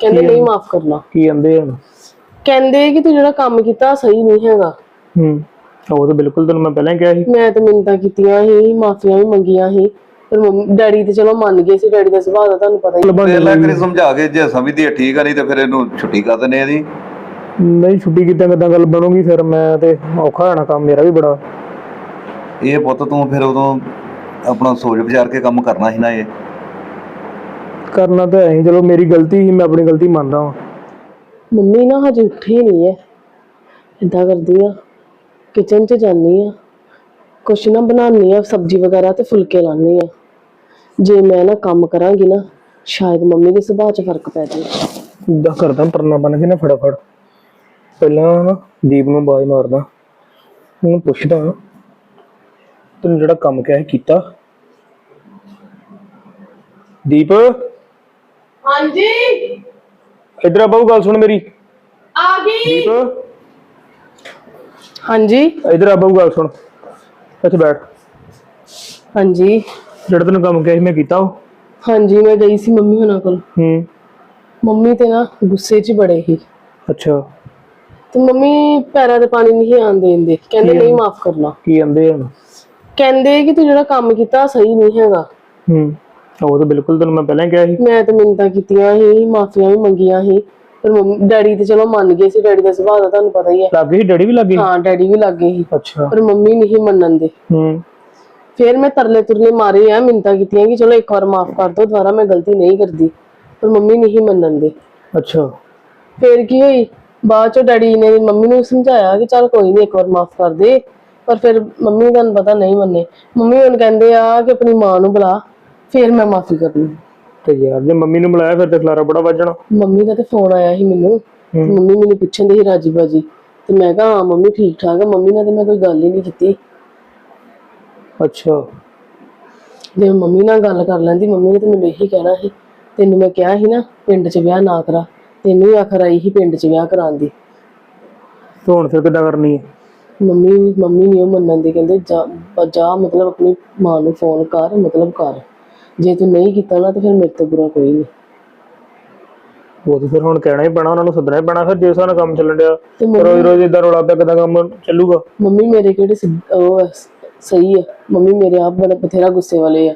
ਕਹਿੰਦੇ ਨਹੀਂ ਮਾਫ ਕਰਨਾ। ਕੀ ਕਹਿੰਦੇ ਹੁਣ ਕਹਿੰਦੇ ਕਿ ਤੂੰ ਜਿਹੜਾ ਕੰਮ ਕੀਤਾ ਸਹੀ ਨਹੀਂ ਹੈਗਾ। ਹੂੰ ਉਹ ਤਾਂ ਬਿਲਕੁਲ ਤੈਨੂੰ ਮੈਂ ਪਹਿਲਾਂ ਹੀ ਕਿਹਾ ਸੀ। ਮੈਂ ਤਾਂ ਮਿੰਨਤਾਂ ਕੀਤੀਆਂ ਸੀ ਮਾਫੀਆਂ ਵੀ ਮੰਗੀਆਂ ਸੀ। ਪਰ ਮੰਮੀ ਡੈਡੀ ਤੇ ਚਲੋ ਮੰਨ ਗਏ ਸੀ ਡੈਡੀ ਦਾ ਸੁਭਾਅ ਦਾ ਤੁਹਾਨੂੰ ਪਤਾ ਹੀ ਲੱਭਣ ਤੇ ਲੈ ਕਰੀ ਸਮਝਾ ਕੇ ਜੇ ਸਮਝਦੀ ਹੈ ਠੀਕ ਆ ਨਹੀਂ ਤੇ ਫਿਰ ਇਹਨੂੰ ਛੁੱਟੀ ਕਰ ਦਿੰਦੇ ਆ ਇਹਦੀ ਨਹੀਂ ਛੁੱਟੀ ਕਿੱਦਾਂ ਕਿੱਦਾਂ ਗੱਲ ਬਣੂਗੀ ਫਿਰ? ਮੈਂ ਤੇ ਔਖਾ ਹੋਣਾ ਕੰਮ ਮੇਰਾ ਵੀ ਬੜਾ। ਇਹ ਪੁੱਤ ਤੂੰ ਫਿਰ ਉਦੋਂ ਆਪਣਾ ਸੋਚ ਵਿਚਾਰ ਕੇ ਕੰਮ ਕਰਨਾ ਸੀ ਨਾ ਇਹ। ਕਰਨਾ ਤਾਂ ਐਂ ਚਲੋ ਮੇਰੀ ਗਲਤੀ ਸੀ ਮੈਂ ਆਪਣੀ ਗਲਤੀ ਮੰਨਦਾ ਹਾਂ ਮੰਮੀ ਨਾ ਹਜੇ ਉੱਠੀ ਨਹੀਂ ਹੈ ਏਦਾਂ ਕਰਦੀ ਆ ਕਿਚਨ 'ਚ ਜਾਂਦੀ ਆ। ਕੁਛ ਨਾ ਬਣਾਉਣੀ ਆ ਸਬਜ਼ੀ ਵਗੈਰਾ ਤੇ ਫੁਲਕੇ ਲਾਉਣੀ ਆ। ਜੇ ਮੈਂ ਨਾ ਕੰਮ ਕਰਾਂਗੀ ਨਾ ਸ਼ਾਇਦ ਮੰਮੀ ਦੇ ਸੁਭਾਅ 'ਚ ਫ਼ਰਕ ਪੈ ਜਾਏ ਇਦਾਂ ਕਰਦਾ ਪਰਨਾ ਬਣ ਕੇ ਨਾ ਫਟਾਫਟ। ਪਹਿਲਾਂ ਨਾ ਦੀਪ ਨੂੰ ਬਾਜ਼ ਮਾਰਦਾ। ਉਹਨੂੰ ਪੁੱਛਦਾ ਤੈਨੂੰ ਜਿਹੜਾ ਕੰਮ ਕਿਹਾ ਸੀ ਕੀਤਾ? ਦੀਪ? ਹਾਂਜੀ। ਇਧਰ ਆ ਬਾਬੂ ਗੱਲ ਸੁਣ ਮੇਰੀ। ਆ ਗਈ। ਦੀਪ ਹਾਂਜੀ। ਇਧਰ ਆ ਬਾਬੂ ਗੱਲ ਸੁਣ। ਇੱਥੇ ਬੈਠ। ਹਾਂਜੀ। ਜਿਹੜਾ ਤੈਨੂੰ ਕੰਮ ਕਿਹਾ ਸੀ ਮੈਂ ਕੀਤਾ ਉਹ। ਹਾਂਜੀ ਮੈਂ ਗਈ ਸੀ ਮੰਮੀ ਹੁਣਾਂ ਕੋਲ। ਹੂੰ। ਮੰਮੀ ਤੇ ਨਾ ਗੁੱਸੇ 'ਚ ਬੜੇ ਸੀ। ਅੱਛਾ। ਤੇ ਮੰਮੀ ਪੈਰਾਂ ਤੇ ਪਾਣੀ ਨਹੀਂ ਆਣ ਦੇਂਦੇ। ਕਹਿੰਦੇ ਨਹੀਂ ਮਾਫ ਕਰਨਾ। ਕੀ ਕਹਿੰਦੇ ਹੁਣ? ਕਹਿੰਦੇ ਕਿ ਤੂੰ ਜਿਹੜਾ ਕੰਮ ਕੀਤਾ ਸਹੀ ਨਹੀਂ ਹੈਗਾ। ਹੂੰ। ਉਹ ਤਾਂ ਬਿਲਕੁਲ ਤੈਨੂੰ ਮੈਂ ਪਹਿਲਾਂ ਹੀ ਕਿਹਾ ਸੀ। ਮੈਂ ਤਾਂ ਮਿੰਨਤਾਂ ਕੀਤੀਆਂ ਸੀ ਮਾਫੀਆਂ ਵੀ ਮੰਗੀਆਂ ਸੀ ਪਰ ਮੰਮੀ ਡੈਡੀ ਤੇ ਚਲੋ ਮੰਨ ਗਏ ਸੀ ਡੈਡੀ ਦਾ ਸੁਭਾਅ ਦਾ ਤੁਹਾਨੂੰ ਪਤਾ ਹੀ ਹੈ। ਲੱਗ ਗਈ ਡੈਡੀ ਵੀ ਲੱਗ ਗਈ ਹਾਂ ਡੈਡੀ ਵੀ ਲੱਗ ਗਏ ਸੀ। ਅੱਛਾ। ਪਰ ਮੰਮੀ ਨਹੀਂ ਮੰਨਣ ਦੇ। ਹੂੰ। ਫਿਰ ਮੈਂ ਤਰਲੇ ਤੁਰਲੇ ਮਾਰੇ ਆ ਮਿੰਨਤਾਂ ਕੀਤੀਆਂ ਕਿ ਚਲੋ ਇੱਕ ਵਾਰ ਮਾਫ ਕਰ ਦਿਓ ਦੁਬਾਰਾ ਮੈਂ ਗਲਤੀ ਨਹੀਂ ਕਰਦੀ। ਪਰ ਮੰਮੀ ਨਹੀਂ ਮੰਨਣ ਦੇ। ਅੱਛਾ। ਫਿਰ ਕੀ ਹੋਈ? ਬਾਅਦ ਚ ਡੈਡੀ ਨੇ ਮੰਮੀ ਨੂੰ ਸਮਝਾਇਆ ਕਿ ਚੱਲ ਕੋਈ ਨਹੀਂ ਇੱਕ ਵਾਰ ਮਾਫ ਕਰ ਦੇ। ਪਰ ਫਿਰ ਮੰਮੀ ਤੁਹਾਨੂੰ ਪਤਾ ਨਹੀਂ ਮੰਨੇ। ਮੰਮੀ ਹੁਣ ਕਹਿੰਦੇ ਆ ਕਿ ਆਪਣੀ ਮਾਂ ਨੂੰ ਬੁਲਾ। ਫਿਰ ਮੈਂ ਮਾਫੀ ਕਰਨੀ। ਤੇ ਯਾਰ ਜੇ ਮੰਮੀ ਨੂੰ ਬੁਲਾਇਆ ਫਿਰ ਤੇ ਖਲਾਰਾ ਬੜਾ ਵੱਜਣਾ ਮੰਮੀ ਦਾ ਤੇ ਫੋਨ ਆਇਆ ਸੀ ਮੈਨੂੰ। ਮੰਮੀ ਮੈਨੂੰ ਪੁੱਛਣ ਦੇ ਸੀ ਰਾਜੀ ਬਾਜੀ। ਤੇ ਮੈਂ ਕਿਹਾ ਹਾਂ ਮੰਮੀ ਠੀਕ ਠਾਕ ਹੈ ਮੰਮੀ ਨਾਲ ਤੇ ਮੈਂ ਕੋਈ ਗੱਲ ਹੀ ਨਹੀਂ ਕੀਤੀ। ਅੱਛਾ। ਜੇ ਮੰਮੀ ਨਾਲ ਗੱਲ ਕਰ ਲੈਂਦੀ ਮੰਮੀ ਨੇ ਤੇ ਮੈਨੂੰ ਇਹੀ ਕਹਿਣਾ ਸੀ। ਤੈਨੂੰ ਮੈਂ ਕਿਹਾ ਸੀ ਨਾ ਪਿੰਡ 'ਚ ਵਿਆਹ ਨਾ ਕਰਾ। ਤੈਨੂੰ ਹੀ ਆਖਰ ਆਈ ਸੀ ਪਿੰਡ 'ਚ ਵਿਆਹ ਕਰਾਉਣ ਦੀ। ਤੇ ਹੁਣ ਫਿਰ ਕਿੱਦਾਂ ਕਰਨੀ ਹੈ ਮੰਮੀ ਮੰਮੀ ਨਹੀਂ ਉਹ ਮੰਨਣ ਦੀ ਕਹਿੰਦੇ ਜਾ ਮਤਲਬ ਆਪਣੀ ਮਾਂ ਨੂੰ ਫੋਨ ਕਰ ਮਤਲਬ ਕਰ। ਜੇ ਤੂੰ ਨਹੀਂ ਕੀਤਾ ਨਾ ਤੇ ਫਿਰ ਮੇਰੇ ਤੋਂ ਬੁਰਾ ਕੋਈ ਨਹੀਂ। ਉਹ ਤੇ ਫਿਰ ਹੁਣ ਕਹਿਣਾ ਹੀ ਪੈਣਾ ਉਹਨਾਂ ਨੂੰ ਸੱਦਣਾ ਹੀ ਪੈਣਾ ਫਿਰ ਜੇ ਸਾਰਾ ਕੰਮ ਚੱਲਣ ਡਿਆ ਤੇ ਰੋਜ਼ ਰੋਜ਼ ਇਦਾਂ ਰੌਲਾ ਪਿਆ ਕਿਦਾਂ ਕੰਮ ਚੱਲੂਗਾ? ਮੰਮੀ ਮੇਰੇ ਕਿਹੜੇ ਸਿੱਧ- ਉਹ ਆ, ਸਹੀ ਹੈ। ਮੰਮੀ ਮੇਰੇ ਆਪ ਬੜੇ ਬਥੇਰਾ ਗੁੱਸੇ ਵਾਲੇ ਆ।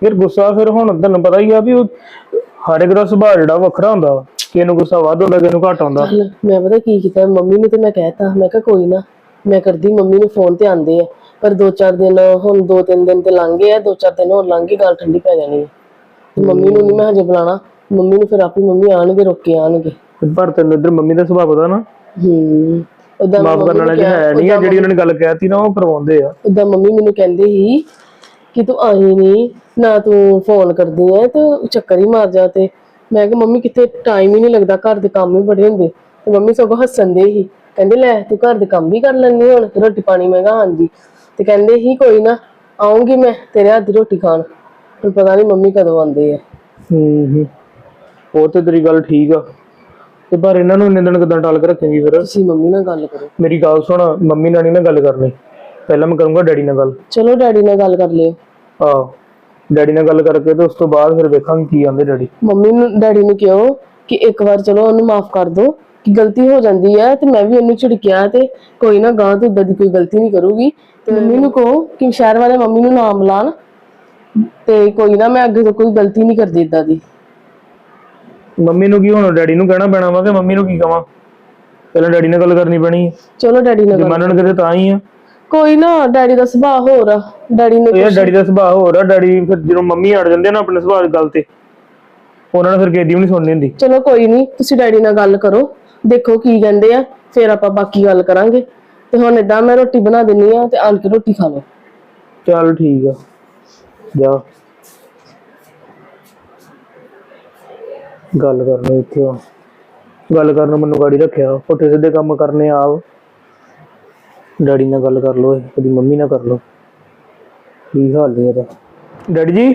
ਫਿਰ ਗੁੱਸਾ ਫਿਰ ਹੁਣ ਤੈਨੂੰ ਪਤਾ ਹੀ ਆ ਵੀ ਉਹ ਹਰ ਇੱਕ ਦਾ ਸੁਭਾਅ ਜਿਹੜਾ ਵੱਖਰਾ ਹੁੰਦਾ ਵਾ। ਕਿਸੇ ਨੂੰ ਗੁੱਸਾ ਵੱਧ ਹੁੰਦਾ ਕਿਸੇ ਨੂੰ ਘੱਟ ਹੁੰਦਾ। ਚੱਲ ਮੈਂ ਪਤਾ ਕੀ ਕੀਤਾ ਮੰਮੀ ਨੂੰ ਤੇ ਮੈਂ ਕਹਿਤਾ ਮੈਂ ਕਿਹਾ ਕੋਈ ਨਾ ਮੈਂ ਕਰਦੀ ਮੰਮੀ ਨੂੰ ਫੋਨ ਤੇ ਆਂਦੇ ਆ। ਪਰ ਦੋ ਚਾਰ ਦਿਨ ਹੁਣ ਦੋ ਤਿੰਨ ਦਿਨ ਤੇ ਲੰਘ ਗਏ ਆ ਦੋ ਚਾਰ ਦਿਨ ਹੋਰ ਲੰਘ ਗਏ ਗੱਲ ਠੰਡੀ ਪੈ ਜਾਣੀ ਹੈ ਤੇ ਮੰਮੀ ਨੂੰ ਨਹੀਂ ਮੈਂ ਹਜੇ ਬੁਲਾਣਾ ਮੰਮੀ ਨੂੰ ਫਿਰ ਆਪੀ ਮੰਮੀ ਆਣਗੇ ਰੁੱਕ ਕੇ ਆਣਗੇ। ਪਰ ਤੈਨੂੰ ਇੱਧਰ ਮੰਮੀ ਦਾ ਸੁਭਾਅ ਪਤਾ ਨਾ? ਹੂੰ ਉਦਾਂ ਮਾਫ ਕਰਨ ਵਾਲਾ ਜਿਹੜਾ ਹੈ ਨਹੀਂ ਆ ਜਿਹੜੀ ਉਹਨਾਂ ਨੇ ਗੱਲ ਕਹਿਤੀ ਨਾ ਉਹ ਕਰਵਾਉਂਦੇ ਆ। ਉਦਾਂ ਮੰਮੀ ਮੈਨੂੰ ਕਹਿੰਦੇ ਸੀ ਕਿ ਤੂੰ ਆਈ ਨਹੀਂ ਨਾ ਤੂੰ ਫੋਨ ਕਰਦੀ ਐ ਤੇ ਚੱਕਰ ਹੀ ਮਾਰ ਜਾ ਤੇ। ਮੈਂ ਕਿਹਾ ਮੰਮੀ ਕਿੱਥੇ ਟਾਈਮ ਹੀ ਨਹੀਂ ਲੱਗਦਾ ਘਰ ਦੇ ਕੰਮ ਹੀ ਬੜੇ ਹੁੰਦੇ। ਤੇ ਮੰਮੀ ਸਗੋਂ ਹੱਸਣ ਦੇ ਸੀ। ਕਹਿੰਦੇ ਲੈ ਤੂੰ ਘਰ ਦੇ ਕੰਮ ਵੀ ਕਰ ਲੈਂਦੀ ਹੁਣ ਰੋਟੀ ਪਾਣੀ ਮੈਂ ਕਿਹਾ ਹਾਂਜੀ। ਤੇ ਕਹਿੰਦੇ ਹੀ ਕੋਈ ਨਾ ਆਉਂਗੀ ਮੈਂ ਤੇਰੇ ਹੱਥ ਦੀ ਰੋਟੀ ਖਾਣ। ਹੁਣ ਪਤਾ ਨਹੀਂ ਮੰਮੀ ਕਦੋਂ ਆਉਂਦੇ ਆ। ਹੂੰ ਹੂੰ ਉਹ ਤੇ ਤੇਰੀ ਗੱਲ ਠੀਕ ਆ। ਤੇ ਪਰ ਇਹਨਾਂ ਨੂੰ ਇੰਨੇ ਦਿਨ ਕਿਦਾਂ ਟਾਲ ਕੇ ਰੱਖੇਂਗੀ ਫਿਰ? ਤੁਸੀਂ ਮੰਮੀ ਨਾਲ ਗੱਲ ਕਰੋ। ਮੇਰੀ ਗੱਲ ਸੁਣ ਮੰਮੀ ਨਾਲ ਨਹੀਂ ਮੈਂ ਗੱਲ ਕਰਨੀ। ਪਹਿਲਾਂ ਮੈਂ ਕਰੂੰਗਾ ਡੈਡੀ ਨਾਲ ਗੱਲ। ਚਲੋ ਡੈਡੀ ਨਾਲ ਗੱਲ ਕਰ ਲਿਓ। ਆਹ। ਡੈਡੀ ਨਾਲ ਗੱਲ ਕਰਕੇ ਤੇ ਉਸ ਤੋਂ ਬਾਅਦ ਫਿਰ ਵੇਖਾਂਗੇ ਕੀ ਆਂਦੇ ਡੈਡੀ। ਮੰਮੀ ਨੂੰ ਡੈਡੀ ਨੂੰ ਕਿਹਾ ਕਿ ਇੱਕ ਵਾਰ ਚਲੋ ਉਹਨੂੰ ਮਾਫ ਕਰ ਦਿਓ। ਕਿ ਗਲਤੀ ਹੋ ਜਾਂਦੀ ਹੈ ਤੇ ਮੈਂ ਵੀ ਉਹਨੂੰ ਝਿੜਕਿਆ ਤੇ ਕੋਈ ਨਾ ਗਾਂ ਤੋਂ ਇਦਾਂ ਦੀ ਕੋਈ ਗਲਤੀ ਨਹੀਂ ਕਰੂਗੀ। ਤੇ ਮੰਮੀ ਨੂੰ ਕਹੋ ਕਿ ਸ਼ਹਿਰ ਵਾਲੇ ਮੰਮੀ ਨੂੰ ਨਾਮ ਲਾਣ ਤੇ ਕੋਈ ਨਾ ਮੈਂ ਅੱਗੇ ਤੋਂ ਕੋਈ ਗਲਤੀ ਨਹੀਂ ਕਰਦੀ ਇਦਾਂ ਦੀ। ਮੰਮੀ ਨੂੰ ਕੀ ਹੁਣ ਡੈਡੀ ਨੂੰ ਕਹਿਣਾ ਪੈਣਾ ਵਾ ਕਿ ਮੰਮੀ ਨੂੰ ਕੀ ਕਵਾਂ? ਪਹਿਲਾਂ ਡੈਡੀ ਨਾਲ ਗੱਲ ਕਰਨੀ ਪੈਣੀ ਹੈ ਚਲੋ ਡੈਡੀ ਨਾਲ ਜੇ ਗੱਲ- ਮੰਨਣ ਕਿਤੇ ਤਾਂ ਹੀ ਆ। ਕੋਈ ਨਾ ਡੈਡੀ ਦਾ ਸੁਭਾਅ ਹੋਰ ਆ ਡੈਡੀ ਨੇ ਇਹ ਡੈਡੀ ਦਾ ਸੁਭਾਅ ਹੋਰ ਆ ਡੈਡੀ ਫਿਰ ਜਦੋਂ ਮੰਮੀ ਅੜ ਜਾਂਦੇ ਆ ਨਾ ਆਪਣੇ ਸੁਭਾਅ ਦੀ ਗੱਲ ਤੇ ਉਹਨਾਂ ਨੇ ਫਿਰ ਕਿਸੇ ਦੀ ਵੀ ਨਹੀਂ ਸੁਣਨੀ ਹੁੰਦੀ। ਚਲੋ ਕੋਈ ਨਹੀਂ ਤੁਸੀਂ ਡੈਡੀ ਨਾਲ ਗੱਲ ਕਰੋ। ਦੇਖੋ ਕੀ ਕਹਿੰਦੇ ਆ ਫਿਰ ਆਪਾਂ ਬਾਕੀ ਗੱਲ ਕਰਾਂਗੇ। ਤੇ ਹੁਣ ਇਦਾਂ ਮੈਂ ਰੋਟੀ ਬਣਾ ਦਿੰਨੀ ਆ ਤੇ ਆਣ ਕੇ ਰੋਟੀ ਖਾ ਲਓ ਚੱਲ ਠੀਕ ਆ। ਜਾ। ਗੱਲ ਕਰਨੀ ਇੱਥੇ ਹੁਣ। ਗੱਲ ਕਰਨ ਨੂੰ ਮੈਨੂੰ ਗਾੜੀ ਰੱਖਿਆ। ਪੁੱਠੇ ਸਿੱਧੇ ਕੰਮ ਕਰਨੇ ਆਪ ਡੈਡੀ ਨਾਲ ਗੱਲ ਕਰ ਲੋ ਕਦੀ ਮੰਮੀ ਨਾਲ ਕਰ ਲੋ ਕੀ ਹਾਲ ਨਹੀਂ ਇਹਦਾ? ਡੈਡੀ ਜੀ?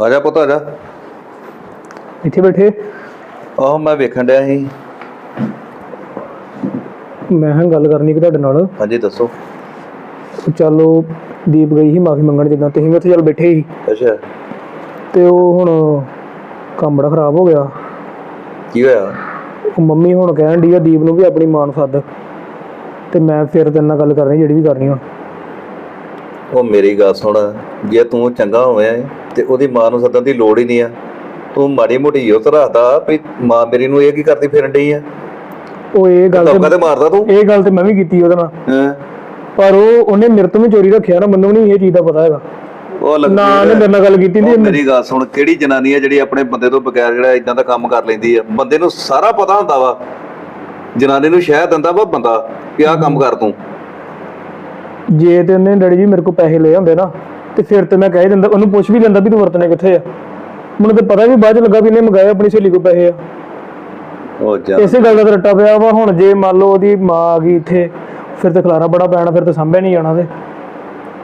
ਆ ਜਾ ਪੁੱਤ ਆ ਜਾ। ਇੱਥੇ ਬੈਠੇ। ਆਹ ਮੈਂ ਵੇਖਣ ਡਿਆ ਸੀ। ਮੈਂ ਹਾਂ ਗੱਲ ਕਰਨੀ ਕਿ ਤੁਹਾਡੇ ਨਾਲ। ਹਾਂਜੀ ਦੱਸੋ। ਚਲੋ ਦੀਪ ਗਈ ਸੀ ਮਾਫੀ ਮੰਗਣ ਜਿੱਦਾਂ ਤੁਸੀਂ ਵੀ ਉੱਥੇ ਚੱਲ ਬੈਠੇ ਸੀ। ਅੱਛਾ। ਤੇ ਉਹ ਹੁਣ ਕੰਮ ਬੜਾ ਖਰਾਬ ਹੋ ਗਿਆ। ਕੀ ਹੋਇਆ? ਉਹ ਮੰਮੀ ਹੁਣ ਕਹਿਣ ਡਈ ਆ ਦੀਪ ਨੂੰ ਵੀ ਆਪਣੀ ਮਾਂ ਨੂੰ ਸੱਦ। ਤੇ ਮੈਂ ਫਿਰ ਤੇਰੇ ਨਾਲ ਗੱਲ ਕਰਨੀ ਜਿਹੜੀ ਵੀ ਕਰਨੀ ਹੁਣ ਉਹ ਮੇਰੀ ਗੱਲ ਸੁਣ ਜੇ ਤੂੰ ਚੰਗਾ ਹੋਇਆ ਤੇ ਉਹਦੀ ਮਾਂ ਨੂੰ ਸੱਦਣ ਦੀ ਲੋੜ ਹੀ ਨਹੀਂ ਆ। ਤੂੰ ਮਾੜੀ ਮੋਟੀ ਯੋਤ ਰੱਖਦਾ ਵੀ ਮਾਂ ਮੇਰੀ ਨੂੰ ਇਹ ਕੀ ਕਰਦੀ ਫਿਰਨ ਡਈ ਆ? ਉਹ ਇਹ ਗੱਲ ਧੋਖਾ ਤੇ ਮਾਰਦਾ ਤੂੰ? ਇਹ ਗੱਲ ਤੇ ਮੈਂ ਵੀ ਕੀਤੀ ਉਹਦੇ ਨਾਲ। ਹੈਂ? ਪਰ ਉਹ ਉਹਨੇ ਮੇਰੇ ਤੋਂ ਵੀ ਚੋਰੀ ਰੱਖਿਆ ਨਾ ਮੈਨੂੰ ਨਹੀਂ ਇਹ ਚੀਜ਼ ਦਾ ਪਤਾ ਹੈਗਾ। ਉਹ ਨਾ ਉਹਨੇ ਮੇਰੇ ਨਾਲ ਗੱਲ ਕੀਤੀ ਨਹੀਂ ਮੇਰੀ ਗੱਲ ਸੁਣ ਕਿਹੜੀ ਜਨਾਨੀ ਆ ਜਿਹੜੀ ਆਪਣੇ ਬੰਦੇ ਤੋਂ ਬਗੈਰ ਜਿਹੜਾ ਇਦਾਂ ਦਾ ਕੰਮ ਕਰ ਲੈਂਦੀ ਆ? ਬੰਦੇ ਨੂੰ ਸਾਰਾ ਪਤਾ ਹੁੰਦਾ ਵਾ। ਜਨਾਨੀ ਨੂੰ ਸ਼ਹਿ ਦਿੰਦਾ ਵਾ ਬੰਦਾ ਕਿ ਆਹ ਕੰਮ ਕਰ ਤੂੰ। ਜੇ ਤੇ ਉਹਨੇ ਡੈਡੀ ਜੀ ਮੇਰੇ ਕੋਲ ਪੈਸੇ ਲਏ ਹੁੰਦੇ ਨਾ ਤੇ ਫਿਰ ਤੇ ਮੈਂ ਕਹਿ ਹੀ ਦਿੰਦਾ ਉਹਨੂੰ ਪੁੱਛ ਵੀ ਲੈਂਦਾ ਵੀ ਤੂੰ ਵਰਤਨੇ ਕਿੱਥੇ ਆ? ਮੈਨੂੰ ਤੇ ਪਤਾ ਵੀ ਬਾਅਦ ਚ ਲੱਗਾ ਵੀ ਇਹਨੇ ਮੰਗਾਏ ਆਪਣੀ ਸਹੇਲੀ ਕੋਲ ਪੈਸੇ ਆ। ਉਹ ਜਾ ਇਸੇ ਗੱਲ ਦਾ ਤਾਂ ਰੱਟਾ ਪਿਆ ਵਾ ਹੁਣ ਜੇ ਮੰਨ ਲਓ ਉਹਦੀ ਮਾਂ ਆ ਗਈ ਇੱਥੇ ਫਿਰ ਤੇ ਖਲਾਰਾ ਬੜਾ ਪੈਣਾ ਫਿਰ ਤੇ ਸਾਂਭਿਆ ਨਹੀਂ ਜਾਣਾ ਤੇ।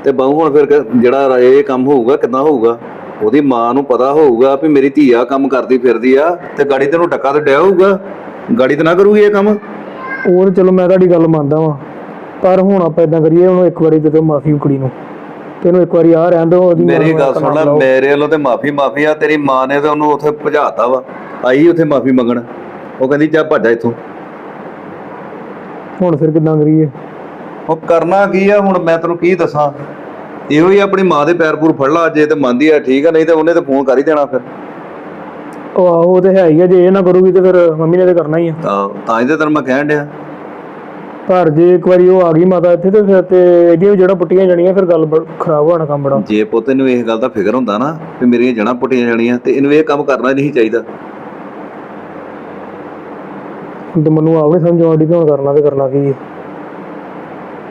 ਤੇ ਬਹੁ ਹੁਣ ਫਿਰ ਕ- ਜਿਹੜਾ ਇਹ ਕੰਮ ਹੋਊਗਾ ਕਿੱਦਾਂ ਹੋਊਗਾ? ਉਹਦੀ ਮਾਂ ਨੂੰ ਪਤਾ ਹੋਊਗਾ ਵੀ ਮੇਰੀ ਧੀ ਆ ਕੰਮ ਕਰਦੀ ਫਿਰਦੀ ਆ ਤੇ ਗਾੜੀ ਤੈਨੂੰ ਟੱਕਾ ਤੇ ਡਿਆ ਹੋਊਗਾ? ਗਾੜੀ ਤੇ ਨਾ ਕਰੂਗੀ ਇਹ ਕੰਮ? ਤੇ ਚਲੋ ਮੈਂ ਤੁਹਾਡੀ ਗੱਲ ਮੰਨਦਾ ਵਾਂ ਪਰ ਹੁਣ ਆਪਾਂ ਇਦਾਂ ਕਰੀਏ ਉਹਨੂੰ ਇੱਕ ਵਾਰੀ ਦੇ ਦਿਓ ਮਾਫੀ ਕੁੜੀ ਨੂੰ। ਤੇ ਇਹਨੂੰ ਇੱਕ ਵਾਰੀ ਆ ਰਹਿਣ ਦਿਓ ਉਹਦੀ ਮੇਰੀ ਗੱਲ ਸੁਣ ਲੈ। ਮੇਰੇ ਵੱਲੋਂ ਤੇ ਮਾਫੀ ਮਾਫੀ ਆ ਤੇਰੀ ਮਾਂ ਨੇ ਤੇ ਉਹਨੂੰ ਉੱਥੇ ਭਜਾਤਾ ਵਾ। ਆਈ ਉੱਥੇ ਮਾਫੀ ਮੰਗਣ। ਉਹ ਕਹਿੰਦੀ ਜਾ ਭੱਜ ਜਾ ਇੱਥੋਂ। ਹੁਣ ਫਿਰ ਕਿੱਦਾਂ ਕਰੀਏ? ਉਹ ਕਰਨਾ ਕੀ ਆ ਹੁਣ ਮੈਂ ਤੈਨੂੰ ਕੀ ਦੱਸਾਂ? ਇਹੋ ਹੀ ਆਪਣੀ ਮਾਂ ਦੇ ਪੈਰ ਪੂਰ ਫੜ ਲਾ ਜੇ ਤੇ ਮੰਨਦੀ ਆ ਠੀਕ ਆ ਨਹੀਂ ਤੇ ਉਹਨੇ ਤੇ ਫੋਨ ਕਰ ਹੀ ਦੇਣਾ ਫਿਰ। ਉਹ ਆਹੋ ਉਹ ਤੇ ਹੈ ਹੀ ਆ ਜੇ ਇਹ ਨਾ ਕਰੂਗੀ ਤੇ ਫਿਰ ਮੰਮੀ ਨੇ ਤੇ ਕਰਨਾ ਹੀ ਆ। ਤਾਂ ਤਾਂ ਹੀ ਤੇ ਤੈਨੂੰ ਮੈਂ ਕਹਿਣ ਡਿਆ। ਪਰ ਜੇ ਇੱਕ ਵਾਰੀ ਉਹ ਆ ਗਈ ਮਾਤਾ ਇੱਥੇ ਤੇ ਫਿਰ ਤੇ ਇਹਦੀਆਂ ਜਿਹੜਾ ਪੁੱਟੀਆਂ ਜਾਣੀਆਂ ਫਿਰ ਗੱਲ ਬ- ਖਰਾਬ ਹੋਣਾ ਕੰਮ ਬੜਾ। ਜੇ ਪੁੱਤ ਨੂੰ ਇਸ ਗੱਲ ਦਾ ਫਿਕਰ ਹੁੰਦਾ ਨਾ ਵੀ ਮੇਰੀਆਂ ਜੜਾਂ ਪੁੱਟੀਆਂ ਜਾਣੀਆਂ ਤੇ ਇਹਨੂੰ ਇਹ ਕੰਮ ਕਰਨਾ ਨਹੀਂ ਚਾਹੀਦਾ। ਤੇ ਮੈਨੂੰ ਆਪ ਨਹੀਂ ਸਮਝ ਆਉਂਦੀ ਕਿ ਹੁਣ ਕਰਨਾ ਤੇ ਕਰਨਾ ਕੀ ਹੈ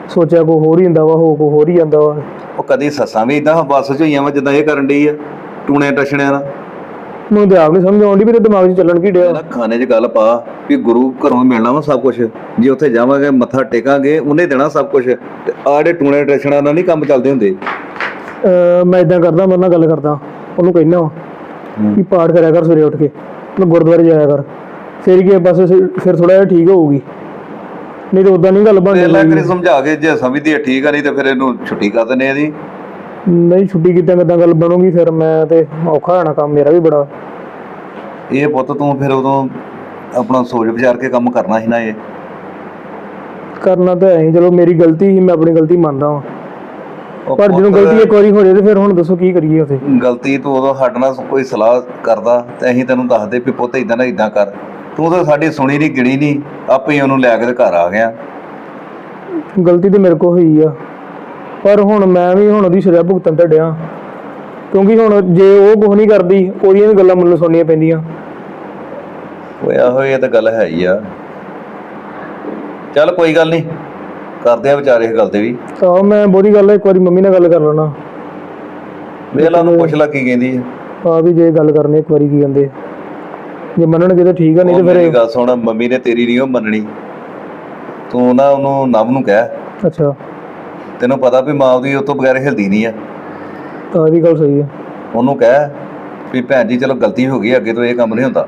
ਸੋਚਿਆ ਕੋ ਹੋਰ ਹੀ ਹੁੰਦਾ ਵਾ ਹੋ ਕੋ ਹੋਰ ਹੀ ਜਾਂਦਾ ਵਾ। ਉਹ ਕਦੀ ਸੱਸਾਂ ਵੀ ਇਦਾਂ ਬੱਸ 'ਚ ਹੋਈਆਂ ਵਾ ਜਿੱਦਾਂ ਇਹ ਕਰਨ ਡਈ ਆ ਟੂਣੇ ਟਛਣਿਆਂ ਨਾਲ। ਮੈਨੂੰ ਤੇ ਆਪ ਨਹੀਂ ਸਮਝ ਆਉਂਦੀ ਮੇਰੇ ਦਿਮਾਗ 'ਚ ਚੱਲਣ ਕੀ ਡਿਆ। ਨਾ ਖਾਣੇ 'ਚ ਗੱਲ ਪਾ ਵੀ ਗੁਰੂ ਘਰੋਂ ਮਿਲਣਾ ਵਾ ਸਭ ਕੁਝ ਜੇ ਉੱਥੇ ਜਾਵਾਂਗੇ ਮੱਥਾ ਟੇਕਾਂਗੇ ਉਹਨੇ ਦੇਣਾ ਸਭ ਕੁਝ ਤੇ ਆੜੇ ਟੂਣੇ ਟਛਣਾਂ ਨਾਲ ਨਹੀਂ ਕੰਮ ਚੱਲਦੇ ਹੁੰਦੇ। ਅਹ ਮੈਂ ਇਦਾਂ ਕਰਦਾ ਮੇਰੇ ਨਾਲ ਗੱਲ ਕਰਦਾ ਉਹਨੂੰ ਕਹਿਣਾ ਵਾ ਕਿ ਪਾਠ ਕਰਿਆ ਕਰ ਸਵੇਰੇ ਉੱਠ ਕੇ ਮੈਂ ਗੁਰਦੁਆਰੇ ਜਾਇਆ ਕਰ। ਫਿਰ ਕੀ ਆ, ਬਸ ਫਿਰ ਥੋੜਾ ਜਿਹਾ ਠੀਕ ਹੋਊਗੀ। ਨਹੀਂ ਤੇ ਉਦਾਂ ਨਹੀਂ ਗੱਲ ਬਣਨੀ ਪਹਿਲਾਂ ਕਰੀ ਸਮਝਾ ਕੇ ਜੇ ਸਮਝਦੀ ਹੈ ਠੀਕ ਆ ਨਹੀਂ ਤੇ ਫਿਰ ਇਹਨੂੰ ਛੁੱਟੀ ਕਰ ਦਿੰਦੇ ਆ ਇਹਦੀ ਨਹੀਂ ਛੁੱਟੀ ਕਿੱਦਾਂ ਕਿੱਦਾਂ ਗੱਲ ਬਣੂਗੀ ਫਿਰ ਮੈਂ ਤੇ ਔਖਾ ਹੋਣਾ ਕੰਮ ਮੇਰਾ ਵੀ ਬੜਾ। ਇਹ ਪੁੱਤ ਤੂੰ ਫਿਰ ਉਦੋਂ ਆਪਣਾ ਸੋਚ ਵਿਚਾਰ ਕੇ ਕੰਮ ਕਰਨਾ ਸੀ ਨਾ ਇਹ। ਕਰਨਾ ਤਾਂ ਹੀ, ਚਲੋ ਮੇਰੀ ਗਲਤੀ ਸੀ ਮੈਂ ਆਪਣੀ ਗਲਤੀ ਮੰਨਦਾ ਹਾਂ ਉਹ ਪਰ ਜਦੋਂ ਪੁੱਤ, ਗਲਤੀ ਇੱਕ ਵਾਰੀ ਹੋ ਜਾਏ ਤੇ ਫਿਰ ਹੁਣ ਦੱਸੋ ਕੀ ਕਰੀਏ ਉਥੇ। ਗਲਤੀ ਤੂੰ ਉਦੋਂ ਸਾਡੇ ਨਾਲ ਕੋਈ ਸਲਾਹ ਕਰਦਾ ਤੇ ਅਸੀਂ ਤੈਨੂੰ ਦੱਸਦੇ ਵੀ ਪੁੱਤ ਇਦਾਂ ਨਾ ਇਦਾਂ ਕਰ। ਤੂੰ ਤਾਂ ਸਾਡੀ ਸੁਣੀ ਨਹੀਂ ਗਿਣੀ ਨਹੀਂ ਆਪੇ ਹੀ ਉਹਨੂੰ ਲੈ ਕੇ ਤੇ ਘਰ ਆ ਗਿਆ। ਗਲਤੀ ਤੇ ਮੇਰੇ ਕੋਲ ਹੋਈ ਆ। ਪਰ ਹੁਣ ਮੈਂ ਵੀ ਹੁਣ ਉਹਦੀ ਸਜ਼ਾ ਭੁਗਤਣ ਤੇ ਡਿਆ। ਕਿਉਂਕਿ ਹੁਣ ਜੇ ਉਹ ਕੁਝ ਨਹੀਂ ਕਰਦੀ ਉਹਦੀਆਂ ਵੀ ਗੱਲਾਂ ਮੈਨੂੰ ਸੁਣਨੀਆਂ ਪੈਂਦੀਆਂ। ਓਏ ਆਹੋ ਇਹ ਤਾਂ ਗੱਲ ਹੈ ਹੀ ਆ। ਚੱਲ ਕੋਈ ਗੱਲ ਨਹੀਂ ਕਰਦੇ ਆ ਵਿਚਾਰੇ ਇਸ ਗੱਲ ਤੇ ਵੀ। ਤਾਂ ਮੈਂ ਬਹੁਤੀ ਗੱਲ ਇੱਕ ਵਾਰੀ ਮੰਮੀ ਨਾਲ ਗੱਲ ਕਰ ਲੈਣਾ। ਵੇਖ ਲਾ ਉਹਨੂੰ ਪੁੱਛ ਲੈ ਕੀ ਕਹਿੰਦੀ ਹੈ ਆ ਵੀ ਜੇ ਗੱਲ ਕਰਨੀ ਇੱਕ ਵਾਰੀ ਕੀ ਕਹਿੰਦੇ ਜੇ ਮੰਨਣਗੇ ਤਾਂ ਠੀਕ ਆ ਨਹੀਂ ਤੇ ਫਿਰ ਗੱਲ ਸੁਣ ਮੰਮੀ ਨੇ ਤੇਰੀ ਨਹੀਂ ਉਹ ਮੰਨਣੀ। ਤੂੰ ਨਾ ਉਹਨੂੰ ਨਵ ਨੂੰ ਕਹਿ। ਅੱਛਾ। ਤੈਨੂੰ ਪਤਾ ਵੀ ਮਾਂ ਉਹਦੀ ਉਹ ਤੋਂ ਬਗੈਰ ਹਿਲਦੀ ਨਹੀਂ ਆ। ਤਾਂ ਇਹ ਵੀ ਗੱਲ ਸਹੀ ਆ। ਉਹਨੂੰ ਕਹਿ ਵੀ ਭੈਣ ਜੀ ਚਲੋ ਗਲਤੀ ਹੋ ਗਈ ਅੱਗੇ ਤੋਂ ਇਹ ਕੰਮ ਨਹੀਂ ਹੁੰਦਾ।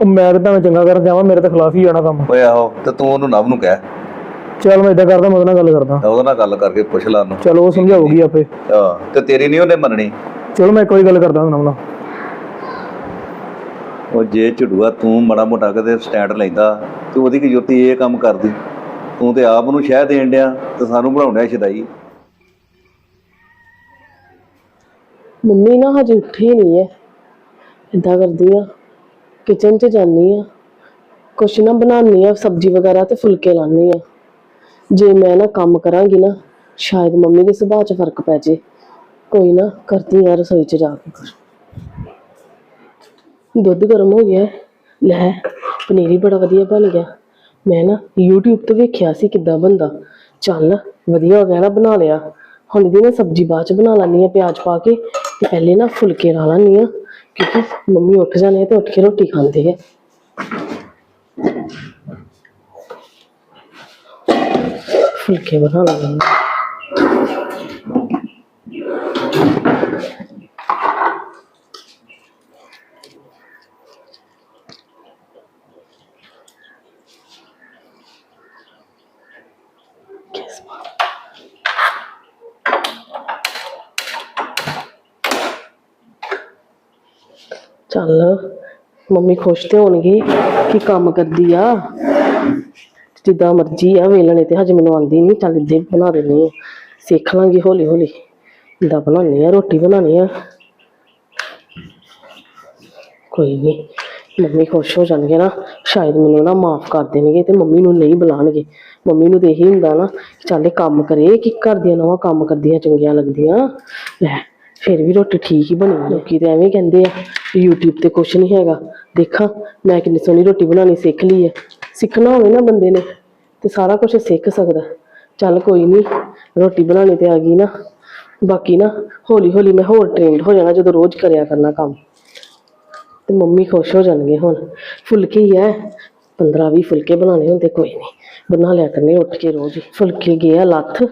ਉਹ ਮੈਂ ਤਾਂ ਭਾਵੇਂ ਚੰਗਾ ਕਰਨ ਜਾਵਾਂ ਮੇਰੇ ਤਾਂ ਖਿਲਾਫ ਹੀ ਜਾਣਾ ਕੰਮ। ਓਏ ਆਹੋ ਤੇ ਤੂੰ ਉਹਨੂੰ ਨਵ ਨੂੰ ਕਹਿ। ਚੱਲ ਮੈਂ ਇਦਾਂ ਕਰਦਾ ਮੈਂ ਉਹਦੇ ਨਾਲ ਗੱਲ ਕਰਦਾ। ਤਾਂ ਉਹਦੇ ਨਾਲ ਗੱਲ ਕਰਕੇ ਪੁੱਛ ਲਾ ਉਹਨੂੰ। ਚਲੋ ਉਹ ਸਮਝਾਊਗੀ ਆਪੇ। ਹਾਂ ਤੇ ਤੇਰੀ ਨਹੀਂ ਉਹਨੇ ਮੰਨਣੀ। ਚਲੋ ਮੈਂ ਵਾਰੀ ਗੱਲ ਕਰਦਾ ਉਹਨਾਂ ਨਾਲ। ਉਹ ਜੇ ਝੁੜੂਆ ਤੂੰ ਮੜਾ ਮੋਟਾ ਕਦੇ ਸਟੈਂਡ ਲੈਂਦਾ, ਤੇ ਉਹਦੀ ਕੀ ਜੁੱਤੀ ਇਹ ਕੰਮ ਕਰਦੀ? ਤੂੰ ਤੇ ਆਪ ਨੂੰ ਸ਼ਹਿ ਦੇਣ ਡਿਆ ਤੇ ਸਾਨੂੰ ਬਣਾਉਣਿਆ ਛਦਾਈ ਮੰਮੀ ਨਾ ਹਜੇ ਉੱਠੀ ਨਹੀਂ ਹੈ ਏਦਾਂ ਕਰਦੀ ਆ ਕਿਚਨ 'ਚ ਜਾਂਦੀ ਆ। ਕੁਛ ਨਾ ਬਣਾਉਣੀ ਆ, ਸਬਜ਼ੀ ਵਗੈਰਾ ਤੇ ਫੁਲਕੇ ਲਾਉਣੀ ਆ। ਜੇ ਮੈਂ ਨਾ ਕੰਮ ਕਰਾਂਗੀ ਨਾ, ਸ਼ਾਇਦ ਮੰਮੀ ਦੇ ਸੁਭਾਅ 'ਚ ਫ਼ਰਕ ਪੈ ਜੇ। ਕੋਈ ਨਾ, ਕਰਦੀ ਆ ਰਸੋਈ 'ਚ ਜਾ ਕੇ। ਦੁੱਧ ਗਰਮ ਹੋ ਗਿਆ। ਲੈ, ਪਨੀਰ ਹੀ ਬੜਾ ਵਧੀਆ ਬਣ ਗਿਆ। ਮੈਂ ਨਾ YouTube ਤੇ ਵੇਖਿਆ ਸੀ ਕਿੱਦਾਂ ਬਣਦਾ। ਚੱਲ, ਵਧੀਆ ਹੋ ਗਿਆ ਨਾ ਬਣਾ ਲਿਆ। ਹੁਣ ਇਹਦੀ ਨਾ ਸਬਜ਼ੀ ਬਾਅਦ ਚ ਬਣਾ ਲੈਣੀ ਆ ਪਿਆਜ਼ ਪਾ ਕੇ। ਤੇ ਪਹਿਲੇ ਨਾ ਫੁਲਕੇ ਲਾ ਲੈਣੀ ਆ ਕਿਉਂਕਿ ਮੰਮੀ ਉੱਠ ਜਾਣੇ ਤੇ ਉੱਠ ਕੇ ਰੋਟੀ ਖਾਂਦੇ ਆ। ਫੁਲਕੇ ਬਣਾ ਲੈਣੀ ਚੱਲ, ਮੰਮੀ ਖੁਸ਼ ਤੇ ਹੋਣਗੇ ਕਿ ਕੰਮ ਕਰਦੀ ਆ। ਜਿੱਦਾਂ ਮਰਜ਼ੀ ਆ ਵੇਲਣੇ ਤੇ ਹਜੇ ਮੈਨੂੰ ਆਉਂਦੀ ਨਹੀਂ ਚੱਲ ਇੱਦਾਂ ਹੀ ਬਣਾ ਦਿੰਦੀ ਆ। ਸਿੱਖ ਲਾਂਗੀ ਹੌਲੀ ਹੌਲੀ ਇੱਦਾਂ ਬਣਾਉਣੀ ਆ, ਰੋਟੀ ਬਣਾਉਣੀ ਆ। ਕੋਈ ਨਹੀਂ ਮੰਮੀ ਖੁਸ਼ ਹੋ ਜਾਣਗੇ ਨਾ। ਸ਼ਾਇਦ ਮੈਨੂੰ ਨਾ ਮਾਫ ਕਰ ਦੇਣਗੇ ਤੇ ਮੰਮੀ ਨੂੰ ਨਹੀਂ ਬੁਲਾਣਗੇ ਮੰਮੀ ਨੂੰ ਤੇ ਇਹੀ ਹੁੰਦਾ ਨਾ ਚੱਲ ਇਹ ਕੰਮ ਕਰੇ ਕਿ ਘਰ ਦੀਆਂ ਨਵਾਂ ਕੰਮ ਕਰਦੀਆਂ ਚੰਗੀਆਂ ਲੱਗਦੀਆਂ। ਲੈ, ਫਿਰ ਵੀ ਰੋਟੀ ਠੀਕ ਹੀ ਬਣੀ ਲੋਕੀ ਤੇ ਐਵੇਂ ਕਹਿੰਦੇ ਆ YouTube ਤੇ ਕੁਝ ਨਹੀਂ ਹੈਗਾ। ਦੇਖਾਂ, ਮੈਂ ਕਿੰਨੀ ਸੋਹਣੀ ਰੋਟੀ ਬਣਾਉਣੀ ਸਿੱਖ ਲਈ ਹੈ। ਸਿੱਖਣਾ ਹੋਵੇ ਨਾ ਬੰਦੇ ਨੇ, ਤੇ ਸਾਰਾ ਕੁਝ ਸਿੱਖ ਸਕਦਾ। ਚੱਲ ਕੋਈ ਨਹੀਂ ਰੋਟੀ ਬਣਾਉਣੀ ਤੇ ਆ ਗਈ ਨਾ। ਬਾਕੀ ਨਾ ਹੌਲੀ ਹੌਲੀ ਮੈਂ ਹੋਰ ਟ੍ਰੇਨਡ ਹੋ ਜਾਣਾ ਜਦੋਂ ਰੋਜ਼ ਕਰਿਆ ਕਰਨਾ ਕੰਮ। ਤੇ ਮੰਮੀ ਖੁਸ਼ ਹੋ ਜਾਣਗੇ ਹੁਣ। ਫੁਲਕੇ ਹੀ ਐ 15 20 ਫੁਲਕੇ ਬਣਾਉਣੇ ਹੁੰਦੇ, ਕੋਈ ਨਹੀਂ ਬਣਾ ਲਿਆ ਕਰਨੇ ਉੱਠ ਕੇ ਰੋਜ਼। ਫੁਲਕੇ ਗਿਆ ਲੱਥ।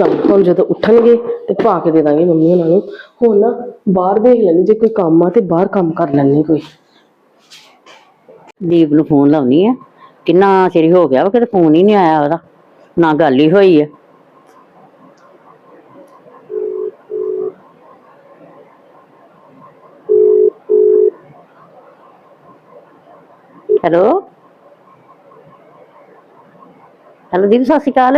ਚੱਲ ਹੁਣ ਜਦੋਂ ਉੱਠਣਗੇ ਤੇ ਪਾ ਕੇ ਦੇ ਦਾਂਗੇ ਮੰਮੀ ਉਹਨਾਂ ਨੂੰ। ਹੁਣ ਨਾ ਬਾਹਰ ਦੇਖ ਲੈਣੀ ਜੇ ਕੋਈ ਕੰਮ ਆ ਤੇ ਬਾਹਰ ਕੰਮ ਕਰ ਲੈਣੇ ਕੋਈ। ਦੀਪ ਨੂੰ ਫੋਨ ਲਾਉਣੀ ਆ। ਕਿੰਨਾ ਚਿਰ ਹੋ ਗਿਆ ਵਾ, ਕਿਤੇ ਫੋਨ ਹੀ ਨਹੀਂ ਆਇਆ ਉਹਦਾ। ਨਾ ਗੱਲ ਹੀ ਹੋਈ ਆ। ਹੈਲੋ? ਹੈਲੋ ਦੀਪ, ਸਤਿ ਸ਼੍ਰੀ ਅਕਾਲ।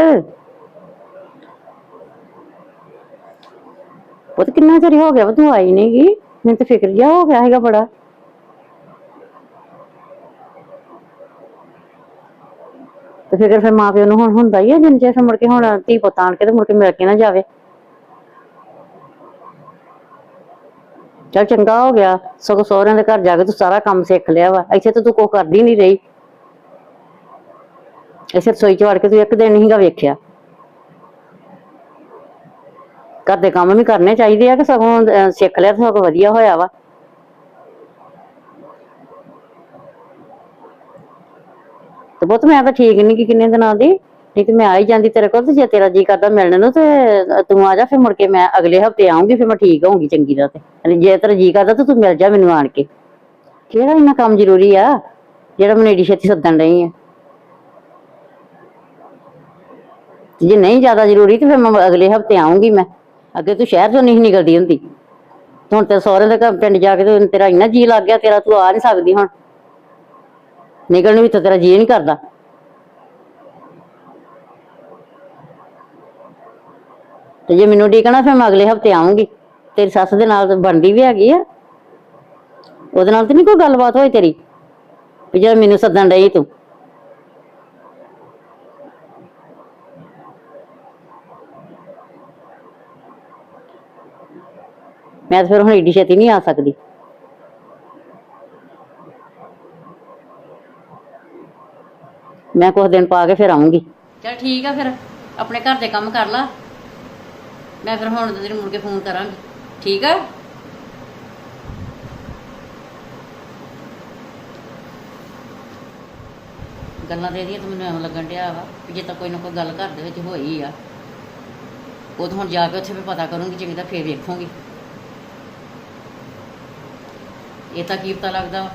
ਉਹ ਤਾਂ ਕਿੰਨਾ ਚਿਰ ਹੋ ਗਿਆ ਵਾ ਤੂੰ ਆਈ ਨਹੀਂਗੀ ਮੈਨੂੰ ਤਾਂ ਫਿਕਰ ਜਿਹਾ ਹੋ ਗਿਆ ਹੈਗਾ ਬੜਾ। ਤੇ ਫਿਕਰ ਫਿਰ ਮਾਂ ਪਿਓ ਨੂੰ ਹੁਣ ਹੁੰਦਾ ਹੀ ਆ, ਜਿੰਨ ਚਿਰ ਮੁੜ ਕੇ ਹੁਣ ਧੀ ਪੁੱਤ ਆਣ ਕੇ ਤੇ ਮੁੜ ਕੇ ਮਿਲ ਕੇ ਨਾ ਜਾਵੇ। ਚਲ ਚੰਗਾ ਹੋ ਗਿਆ, ਸਗੋਂ ਸਹੁਰਿਆਂ ਦੇ ਘਰ ਜਾ ਕੇ ਤੂੰ ਸਾਰਾ ਕੰਮ ਸਿੱਖ ਲਿਆ ਵਾ, ਇੱਥੇ ਤਾਂ ਤੂੰ ਕੁਛ ਕਰਦੀ ਨਹੀਂ ਰਹੀ। ਇਸੇ ਰਸੋਈ ਚ ਵੜ ਕੇ ਤੂੰ ਇੱਕ ਦਿਨ ਨਹੀਂਗਾ ਵੇਖਿਆ। ਘਰ ਦੇ ਕੰਮ ਵੀ ਕਰਨੇ ਚਾਹੀਦੇ ਆ ਕਿ ਸਗੋਂ ਅਹ, ਸਿੱਖ ਲਿਆ ਤਾਂ ਸਗੋਂ ਵਧੀਆ ਹੋਇਆ ਵਾ। ਤੇ ਬਹੁਤ ਮੈਂ ਤਾਂ ਠੀਕ ਨਹੀਂ ਕਿ ਕਿੰਨੇ ਦਿਨਾਂ ਦੀ। ਨਹੀਂ ਤੇ ਮੈਂ ਆ ਹੀ ਜਾਂਦੀ ਤੇਰੇ ਕੋਲ ਤੇ ਜੇ ਤੇਰਾ ਜੀ ਕਰਦਾ ਮਿਲਣ ਨੂੰ ਤੇ ਤੂੰ ਆ ਜਾ ਫਿਰ ਮੁੜ ਕੇ ਮੈਂ ਅਗਲੇ ਹਫ਼ਤੇ ਆਉਂਗੀ ਫਿਰ ਮੈਂ ਠੀਕ ਹੋਊਂਗੀ ਚੰਗੀ ਤਰ੍ਹਾਂ ਤੇ। ਜੇ ਤੇਰਾ ਜੀ ਕਰਦਾ ਤਾਂ ਤੂੰ ਮਿਲ ਜਾ ਮੈਨੂੰ ਆਣ ਕੇ। ਕਿਹੜਾ ਇੰਨਾ ਕੰਮ ਜ਼ਰੂਰੀ ਆ ਜਿਹੜਾ ਮੈਨੂੰ ਏਡੀ ਛੇਤੀ ਸੱਦਣ ਰਹੀ ਆ? ਜੇ ਨਹੀਂ ਜ਼ਿਆਦਾ ਜ਼ਰੂਰੀ ਤੇ ਫਿਰ ਮੈਂ ਅਗਲੇ ਹਫ਼ਤੇ ਆਉਂਗੀ ਮੈਂ। ਅੱਗੇ ਤੂੰ ਸ਼ਹਿਰ ਚੋਂ ਨਹੀਂ ਨਿਕਲਦੀ ਹੁੰਦੀ। ਹੁਣ ਤੇ ਸਹੁਰੇ ਦੇ ਘਰ ਪਿੰਡ ਜਾ ਕੇ ਤੇ ਤੇਰਾ ਇੰਨਾ ਜੀ ਲੱਗ ਗਿਆ, ਤੇਰਾ ਤੂੰ ਆ ਨਹੀਂ ਸਕਦੀ ਹੁਣ। ਨਿਕਲਣ ਨੂੰ ਵੀ ਤਾਂ ਤੇਰਾ ਜੀ ਨਹੀਂ ਕਰਦਾ। ਤੇ ਜੇ ਮੈਨੂੰ ਡੀਕਣਾ ਫਿਰ ਮੈਂ ਅਗਲੇ ਹਫ਼ਤੇ ਆਉਂਗੀ ਤੇਰੀ ਸੱਸ ਦੇ ਨਾਲ ਬਣਦੀ ਵੀ ਹੈਗੀ ਆ। ਉਹਦੇ ਨਾਲ ਤੇ ਨਹੀਂ ਕੋਈ ਗੱਲਬਾਤ ਹੋਈ ਤੇਰੀ? ਵੀ ਜਦ ਮੈਨੂੰ ਸੱਦਣ ਡਈ ਤੂੰ। ਮੈਂ ਤਾਂ ਫਿਰ ਹੁਣ ਏਡੀ ਛੇਤੀ ਨਹੀਂ ਆ ਸਕਦੀ। ਮੈਂ ਕੁਝ ਦਿਨ ਪਾ ਕੇ ਫਿਰ ਆਉਂਗੀ ਚਲ ਠੀਕ ਆ ਫਿਰ, ਆਪਣੇ ਘਰ ਦੇ ਕੰਮ ਕਰ ਲਾ। ਮੈਂ ਫਿਰ ਹੁਣ ਤੇਰੇ ਮੁੜ ਕੇ ਫੋਨ ਕਰਾਂਗੀ। ਠੀਕ ਆ? ਗੱਲਾਂ ਦੇ ਦੀਆਂ ਤਾਂ ਮੈਨੂੰ ਐਵੇਂ ਲੱਗਣ ਡਿਆ ਵਾ ਕਿ ਜੇ ਤਾਂ ਕੋਈ ਨਾ ਕੋਈ ਗੱਲ ਘਰ ਦੇ ਵਿੱਚ ਹੋਈ ਆ। ਉਹ ਤਾਂ ਹੁਣ ਜਾ ਕੇ ਉੱਥੇ ਵੀ ਪਤਾ ਕਰੂੰਗੀ, ਚੰਗੀ ਤਾਂ ਫੇਰ ਵੇਖੂੰਗੀ। ਇਹ ਤਾਂ ਕੀਪਤਾ ਲੱਗਦਾ